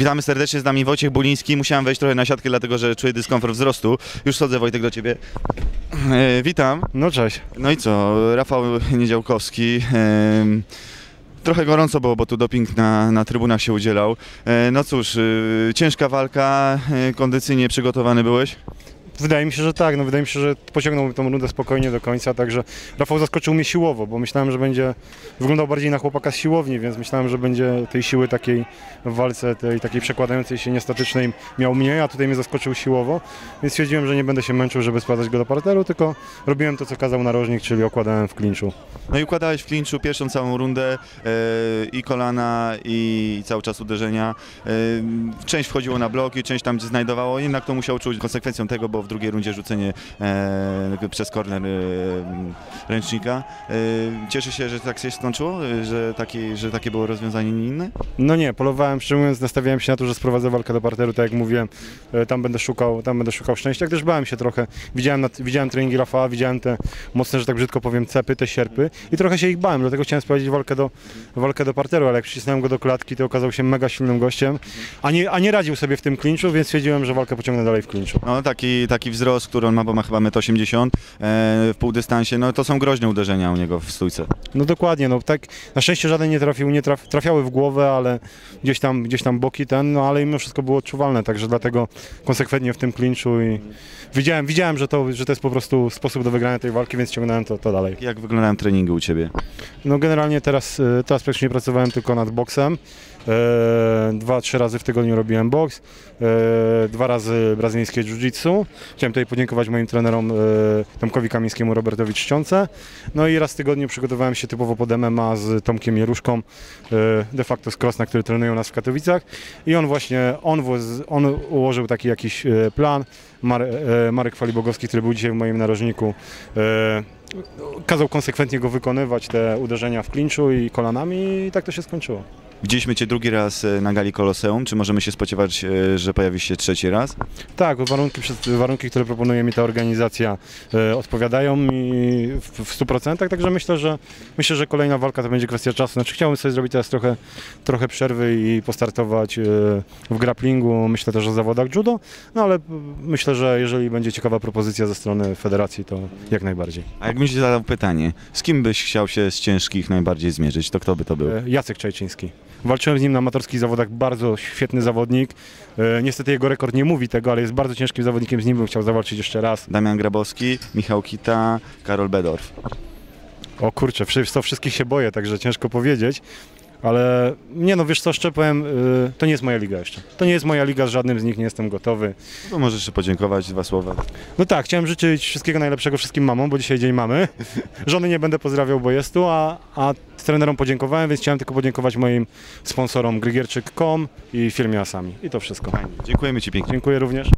Witamy serdecznie, z nami Wojciech Buliński. Musiałem wejść trochę na siatkę, dlatego że czuję dyskomfort wzrostu. Już schodzę Wojtek do ciebie. E, witam. No cześć. No i co, Rafał Niedziałkowski. em, Trochę gorąco było, bo tu doping na, na trybunach się udzielał. E, No cóż, y, ciężka walka, e, kondycyjnie przygotowany byłeś? Wydaje mi się, że tak. No, wydaje mi się, że pociągnął tą rundę spokojnie do końca, także Rafał zaskoczył mnie siłowo, bo myślałem, że będzie wyglądał bardziej na chłopaka z siłowni, więc myślałem, że będzie tej siły takiej w walce, tej takiej przekładającej się niestatycznej miał mniej, a tutaj mnie zaskoczył siłowo, więc stwierdziłem, że nie będę się męczył, żeby sprowadzać go do parteru, tylko robiłem to, co kazał narożnik, czyli okładałem w klinczu. No i układałeś w klinczu pierwszą całą rundę e, i kolana i cały czas uderzenia. E, część wchodziło na bloki, część tam znajdowało, jednak to musiał czuć konsekwencją tego, bo w drugiej rundzie rzucenie e, przez korner e, ręcznika. E, cieszę się, że tak się skończyło, e, że, taki, że takie było rozwiązanie, nie inne. No nie, polowałem, szczerze mówiąc, nastawiałem się na to, że sprowadzę walkę do parteru, tak jak mówiłem, tam będę szukał, tam będę szukał szczęścia, gdyż bałem się trochę. Widziałem, nad, widziałem treningi Rafała, widziałem te mocne, że tak brzydko powiem, cepy, te sierpy i trochę się ich bałem, dlatego chciałem sprowadzić walkę do, walkę do parteru, ale jak przycisnąłem go do klatki, to okazał się mega silnym gościem, a nie, a nie radził sobie w tym klinczu, więc stwierdziłem, że walkę pociągnę dalej w klinczu. No, taki, taki wzrost, który on ma, bo ma chyba 1,80 m e, w półdystansie, no to są groźne uderzenia u niego w stójce. No dokładnie, no tak, na szczęście żaden nie trafił, nie traf, trafiały w głowę, ale gdzieś tam, gdzieś tam boki ten, no ale mimo wszystko było odczuwalne, także dlatego konsekwentnie w tym klinczu i widziałem, widziałem że, to, że to jest po prostu sposób do wygrania tej walki, więc ciągnąłem to, to dalej. Jak wyglądają treningi u Ciebie? No generalnie teraz, e, teraz praktycznie pracowałem tylko nad boksem. E, dwa, trzy razy w tygodniu robiłem boks, dwa razy brazylijskie jiu-jitsu. Chciałem tutaj podziękować moim trenerom e, Tomkowi Kamińskiemu, Robertowi Czcionce. No i raz w tygodniu przygotowałem się typowo pod MMA z Tomkiem Jeruszką, e, de facto z Krosna, który trenuje u nas w Katowicach. I on właśnie, on, on ułożył taki jakiś e, plan. Mar, Marek Falibogowski, który był dzisiaj w moim narożniku, kazał konsekwentnie go wykonywać, te uderzenia w klinczu i kolanami i tak to się skończyło. Widzieliśmy Cię drugi raz e, na gali Koloseum. Czy możemy się spodziewać, e, że pojawisz się trzeci raz? Tak, warunki, warunki które proponuje mi ta organizacja e, odpowiadają mi w, w 100%, także myślę, że myślę, że kolejna walka to będzie kwestia czasu. Znaczy chciałbym sobie zrobić teraz trochę, trochę przerwy i postartować w grapplingu, myślę też o zawodach judo, no ale myślę, że jeżeli będzie ciekawa propozycja ze strony federacji, to jak najbardziej. A jakbym Ci zadał pytanie, z kim byś chciał się z ciężkich najbardziej zmierzyć, to kto by to był? Jacek Czajczyński. Walczyłem z nim na amatorskich zawodach, bardzo świetny zawodnik. E, Niestety jego rekord nie mówi tego, ale jest bardzo ciężkim zawodnikiem, z nim bym chciał zawalczyć jeszcze raz. Damian Grabowski, Michał Kita, Karol Bedorf. O kurczę, to wszystkich się boję, także ciężko powiedzieć. Ale nie no, wiesz co, szczerze powiem, y, to nie jest moja liga jeszcze. To nie jest moja liga, z żadnym z nich nie jestem gotowy. To możesz jeszcze podziękować, dwa słowa. No tak, chciałem życzyć wszystkiego najlepszego wszystkim mamom, bo dzisiaj dzień mamy. Żony nie będę pozdrawiał, bo jest tu, a, a trenerom podziękowałem, więc chciałem tylko podziękować moim sponsorom grygierczyk.com i firmie Asami. I to wszystko. Dziękujemy Ci pięknie. Dziękuję również.